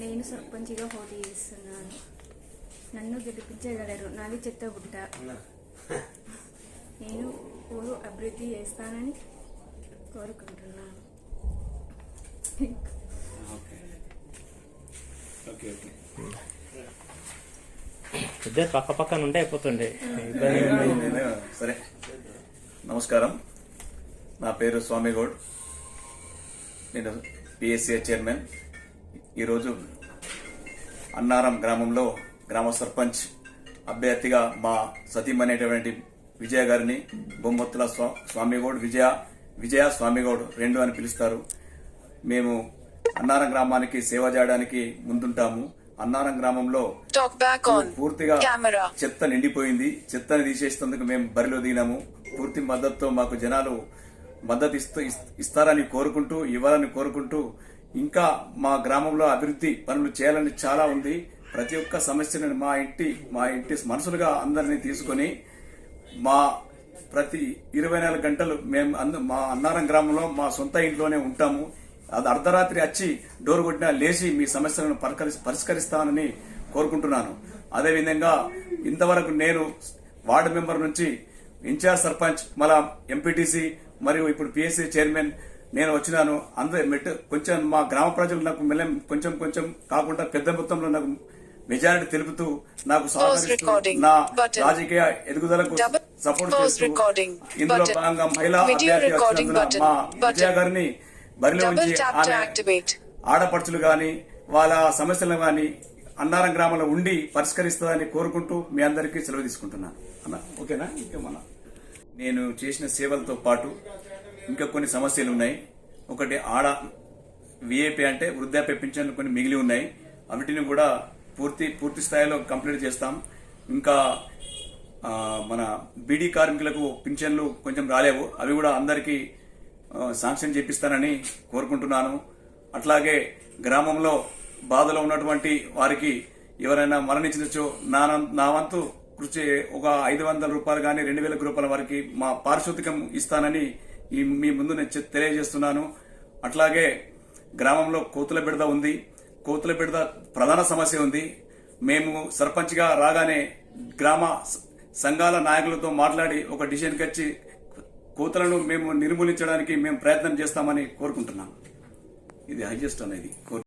నేను సర్పంచ్గా పోటీ చేస్తున్నాను. నన్ను గెలిపించగలరు. నాది చెత్త గుట్ట. నేను ఊరు అభివృద్ధి చేస్తానని కోరుకుంటున్నాను. ఓకే. Okay okay. ఇద్దరు పక్క పక్కన ఉంటే అయిపోతుండే. సరే. నమస్కారం. నా పేరు స్వామి గౌడ్ నేను పిఎస్సిఏ చైర్మన్ ఈరోజు అన్నారం గ్రామంలో గ్రామ సర్పంచ్ అభ్యర్థిగా మా సతీమనేటువంటి విజయ గారిని బొమ్మత్తుల స్వా- స్వామిగౌడ్ విజయ విజయ స్వామిగౌడ్ రెండు అని పిలుస్తారు మేము అన్నారం గ్రామానికి సేవ చేయడానికి ముందుంటాము అన్నారం గ్రామంలో. పూర్తిగా. చెత్త నిండిపోయింది చెత్తని తీసేసేందుకు మేము బరిలో దిగినాము పూర్తి మద్దతుతో మాకు జనాలు మద్దతు ఇస్తూ ఇస్తారని కోరుకుంటూ ఇవ్వాలని కోరుకుంటూ ఇంకా మా గ్రామంలో అభివృద్ధి పనులు చేయాలని చాలా ఉంది. ప్రతి ఒక్క సమస్యను మా ఇంటి మా ఇంటి మనసులుగా అందరినీ తీసుకొని మా ప్రతి ఇరవై నాలుగు గంటలు మేము అంద- మా అన్నారం గ్రామంలో మా సొంత ఇంట్లోనే ఉంటాము. అది అర్ధరాత్రి వచ్చి డోర్ కొట్టినా లేచి మీ సమస్యలను పరికరి- పరిష్కరిస్తానని కోరుకుంటున్నాను. అదేవిధంగా ఇంతవరకు నేను వార్డు మెంబర్ నుంచి ఇన్ఛార్జ్ సర్పంచ్ మళ్ళా ఎంపీటీసీ మరియు ఇప్పుడు పిఎస్సీ చైర్మన్ నేను వచ్చినాను అందరూ మెట్ కొంచెం మా గ్రామ ప్రజలు నాకు మెల్లెం కొంచెం కొంచెం కాకుండా పెద్ద మొత్తంలో నాకు మెజారిటీ తెలుపుతూ నాకు సహకరిస్తూ నా. రాజకీయ ఎదుగుదలకు సపోర్ట్ చేస్తూ ఇందులో. భాగంగా మహిళా. మా. విజయ గారిని బరిలో ఉంచి. ఆడపడుచులు గాని వాళ్ళ సమస్యలను గాని అన్నారం గ్రామంలో ఉండి పరిష్కరిస్తుందని కోరుకుంటూ మీ అందరికీ సెలవు తీసుకుంటున్నాను అన్న ఓకేనా ఇంకేమన్నా నేను చేసిన సేవలతో పాటు ఇంకా కొన్ని సమస్యలు ఉన్నాయి. ఒకటి ఆడ విఏపీ అంటే వృద్ధాప్య పింఛన్లు కొన్ని మిగిలి ఉన్నాయి. అవిటిని కూడా పూర్తి పూర్తి స్థాయిలో కంప్లీట్ చేస్తాం. ఇంకా మన బీడీ కార్మికులకు పింఛన్లు కొంచెం రాలేవు. అవి కూడా అందరికీ శాంక్షన్ చేపిస్తానని కోరుకుంటున్నాను. అట్లాగే గ్రామంలో బాధలో ఉన్నటువంటి వారికి ఎవరైనా మరణించవచ్చు నా నా వంతు కృషి ఒక ఐదు వందల రూపాయలు కానీ రెండు వేల రూపాయల వరకు మా పారిశోధికం ఇస్తానని ఈ మీ ముందు నేను తెలియజేస్తున్నాను. అట్లాగే గ్రామంలో కోతుల బిడద ఉంది. కోతుల బిడద ప్రధాన సమస్య ఉంది. మేము సర్పంచ్గా రాగానే గ్రామ సంఘాల నాయకులతో మాట్లాడి ఒక డిసిషన్కి వచ్చి కోతులను మేము నిర్మూలించడానికి మేము ప్రయత్నం చేస్తామని కోరుకుంటున్నాం. ఇది హైజెస్ట్ అనేది. కోరు